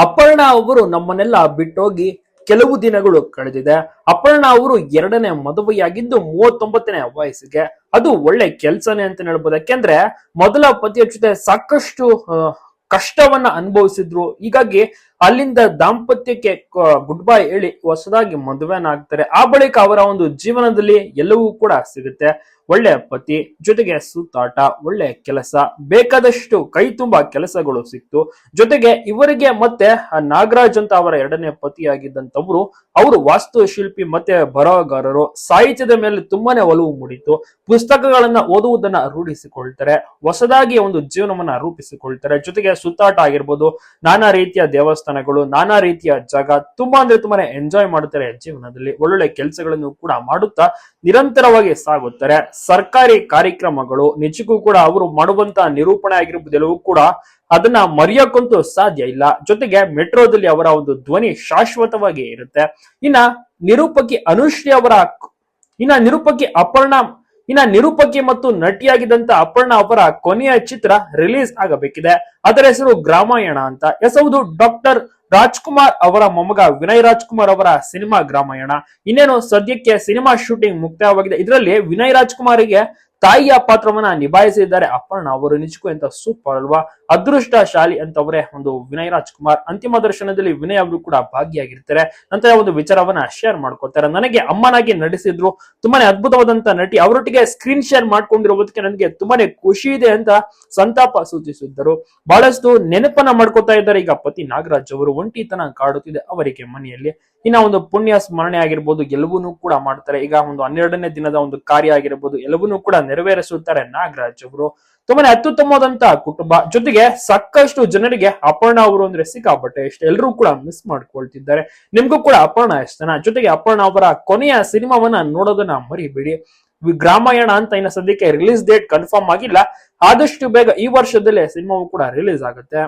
ಅಪರ್ಣ ಅವರು ನಮ್ಮನ್ನೆಲ್ಲ ಬಿಟ್ಟೋಗಿ ಕೆಲವು ದಿನಗಳು ಕಳೆದಿದೆ. ಅಪರ್ಣ ಅವರು ಎರಡನೇ ಮದುವೆಯಾಗಿದ್ದು ಮೂವತ್ತೊಂಬತ್ತನೇ ವಯಸ್ಸಿಗೆ. ಅದು ಒಳ್ಳೆ ಕೆಲ್ಸನೇ ಅಂತ ಹೇಳ್ಬೋದು. ಯಾಕೆಂದ್ರೆ ಮೊದಲ ಪತಿಯ ಜೊತೆ ಸಾಕಷ್ಟು ಕಷ್ಟವನ್ನ ಅನುಭವಿಸಿದ್ರು. ಹೀಗಾಗಿ ಅಲ್ಲಿಂದ ದಾಂಪತ್ಯಕ್ಕೆ ಗುಡ್ ಬೈ ಹೇಳಿ ಹೊಸದಾಗಿ ಮದುವೆನಾಗ್ತಾರೆ. ಆ ಬಳಿಕ ಅವರ ಒಂದು ಜೀವನದಲ್ಲಿ ಎಲ್ಲವೂ ಕೂಡ ಸಿಗುತ್ತೆ. ಒಳ್ಳೆ ಪತಿ, ಜೊತೆಗೆ ಸುತ್ತಾಟ, ಒಳ್ಳೆ ಕೆಲಸ, ಬೇಕಾದಷ್ಟು ಕೈ ತುಂಬಾ ಕೆಲಸಗಳು ಸಿಕ್ತು. ಜೊತೆಗೆ ಇವರಿಗೆ ಮತ್ತೆ ನಾಗರಾಜ್ ಅಂತ ಅವರ ಎರಡನೇ ಪತಿಯಾಗಿದ್ದಂತವ್ರು ಅವರು ವಾಸ್ತುಶಿಲ್ಪಿ ಮತ್ತೆ ಬರಹಗಾರರು. ಸಾಹಿತ್ಯದ ಮೇಲೆ ತುಂಬಾನೇ ಒಲವು ಮೂಡಿತು ಪುಸ್ತಕಗಳನ್ನ ಓದುವುದನ್ನ ರೂಢಿಸಿಕೊಳ್ತಾರೆ. ಹೊಸದಾಗಿ ಒಂದು ಜೀವನವನ್ನ ರೂಪಿಸಿಕೊಳ್ತಾರೆ. ಜೊತೆಗೆ ಸುತ್ತಾಟ ಆಗಿರ್ಬೋದು, ನಾನಾ ರೀತಿಯ ದೇವಸ್ಥಾನಗಳು, ನಾನಾ ರೀತಿಯ ಜಾಗ ತುಂಬಾ ಅಂದ್ರೆ ತುಂಬಾನೇ ಎಂಜಾಯ್ ಮಾಡುತ್ತಾರೆ. ಜೀವನದಲ್ಲಿ ಒಳ್ಳೊಳ್ಳೆ ಕೆಲಸಗಳನ್ನು ಕೂಡ ಮಾಡುತ್ತಾ ನಿರಂತರವಾಗಿ ಸಾಗುತ್ತಾರೆ. ಸರ್ಕಾರಿ ಕಾರ್ಯಕ್ರಮಗಳು ನಿಜಕ್ಕೂ ಕೂಡ ಅವರು ಮಾಡುವಂತ ನಿರೂಪಣೆ ಆಗಿರ್ಬೋದು ಎಲ್ಲವೂ ಕೂಡ ಅದನ್ನ ಮರೆಯಕ್ಕಂತೂ ಸಾಧ್ಯ ಇಲ್ಲ. ಜೊತೆಗೆ ಮೆಟ್ರೋದಲ್ಲಿ ಅವರ ಒಂದು ಧ್ವನಿ ಶಾಶ್ವತವಾಗಿ ಇರುತ್ತೆ. ಇನ್ನ ನಿರೂಪಕಿ ಅನುಶ್ರೀ ಅವರ ಇನ್ನ ನಿರೂಪಕಿ ಅಪರ್ಣ ಇನ್ನ ನಿರೂಪಕಿ ಮತ್ತು ನಟಿಯಾಗಿದ್ದಂತ ಅಪರ್ಣ ಅವರ ಕೊನೆಯ ಚಿತ್ರ ರಿಲೀಸ್ ಆಗಬೇಕಿದೆ. ಅದರ ಹೆಸರು ಗ್ರಾಮಾಯಣ ಅಂತ. ಎಸ್ ಹೌದು, ಡಾಕ್ಟರ್ ರಾಜ್ಕುಮಾರ್ ಅವರ ಮೊಮ್ಮಗ ವಿನಯ್ ರಾಜ್ಕುಮಾರ್ ಅವರ ಸಿನಿಮಾ ಗ್ರಾಮಾಯಣ. ಇನ್ನೇನು, ಸದ್ಯಕ್ಕೆ ಸಿನಿಮಾ ಶೂಟಿಂಗ್ ಮುಕ್ತಾಯವಾಗಿದೆ. ಇದರಲ್ಲಿ ವಿನಯ್ ರಾಜ್ಕುಮಾರಿಗೆ ತಾಯಿಯ ಪಾತ್ರವನ್ನ ನಿಭಾಯಿಸಿದ್ದಾರೆ. ಅಪ್ಪಣ್ಣ ಅವರು ನಿಜಕ್ಕೂ ಎಂತ ಸೂಪರ್ ಅಲ್ವಾ? ಅದೃಷ್ಟಶಾಲಿ ಅಂತವರೇ ಒಂದು ವಿನಯ್ ರಾಜ್ಕುಮಾರ್. ಅಂತಿಮ ದರ್ಶನದಲ್ಲಿ ವಿನಯ್ ಅವರು ಕೂಡ ಭಾಗಿಯಾಗಿರ್ತಾರೆ. ನಂತರ ಒಂದು ವಿಚಾರವನ್ನ ಶೇರ್ ಮಾಡ್ಕೊತಾರೆ ನನಗೆ ಅಮ್ಮನಾಗಿ ನಟಿಸಿದ್ರು. ತುಂಬಾನೇ ಅದ್ಭುತವಾದಂತ ನಟಿ. ಅವರೊಟ್ಟಿಗೆ ಸ್ಕ್ರೀನ್ ಶೇರ್ ಮಾಡ್ಕೊಂಡಿರೋದಕ್ಕೆ ನನಗೆ ತುಂಬಾನೇ ಖುಷಿ ಇದೆ ಅಂತ ಸಂತಾಪ ಸೂಚಿಸಿದ್ದರು. ಬಹಳಷ್ಟು ನೆನಪನ್ನ ಮಾಡ್ಕೊತಾ ಇದ್ದಾರೆ. ಈಗ ಪತಿ ನಾಗರಾಜ್ ಅವರು ಒಂಟಿತನ ಕಾಡುತ್ತಿದೆ ಅವರಿಗೆ ಮನೆಯಲ್ಲಿ. ಇನ್ನ ಒಂದು ಪುಣ್ಯ ಸ್ಮರಣೆ ಆಗಿರ್ಬೋದು, ಎಲ್ಲವನ್ನೂ ಕೂಡ ಮಾಡ್ತಾರೆ. ಈಗ ಒಂದು ಹನ್ನೆರಡನೇ ದಿನದ ಒಂದು ಕಾರ್ಯ ಆಗಿರ್ಬೋದು, ಎಲ್ಲವನ್ನೂ ಕೂಡ ನೆರವೇರಿಸುತ್ತಾರೆ ನಾಗರಾಜ್ ಅವರು. ತುಂಬಾನೇ ಅತ್ಯುತ್ತಮವಾದಂತಹ ಕುಟುಂಬ. ಜೊತೆಗೆ ಸಾಕಷ್ಟು ಜನರಿಗೆ ಅಪರ್ಣ ಅವರು ಅಂದ್ರೆ ಸಿಕ್ಕಾಪಟ್ಟೆ ಇಷ್ಟ. ಎಲ್ಲರೂ ಕೂಡ ಮಿಸ್ ಮಾಡ್ಕೊಳ್ತಿದ್ದಾರೆ. ನಿಮ್ಗೂ ಕೂಡ ಅಪರ್ಣ ಇಷ್ಟನ? ಜೊತೆಗೆ ಅಪರ್ಣ ಅವರ ಕೊನೆಯ ಸಿನಿಮಾವನ್ನ ನೋಡೋದನ್ನ ಮರಿಬೇಡಿ. ಗ್ರಾಮಾಯಣ ಅಂತ ಇನ್ನ ಸದ್ಯಕ್ಕೆ ರಿಲೀಸ್ ಡೇಟ್ ಕನ್ಫರ್ಮ್ ಆಗಿಲ್ಲ. ಆದಷ್ಟು ಬೇಗ ಈ ವರ್ಷದಲ್ಲೇ ಸಿನಿಮಾವು ಕೂಡ ರಿಲೀಸ್ ಆಗುತ್ತೆ.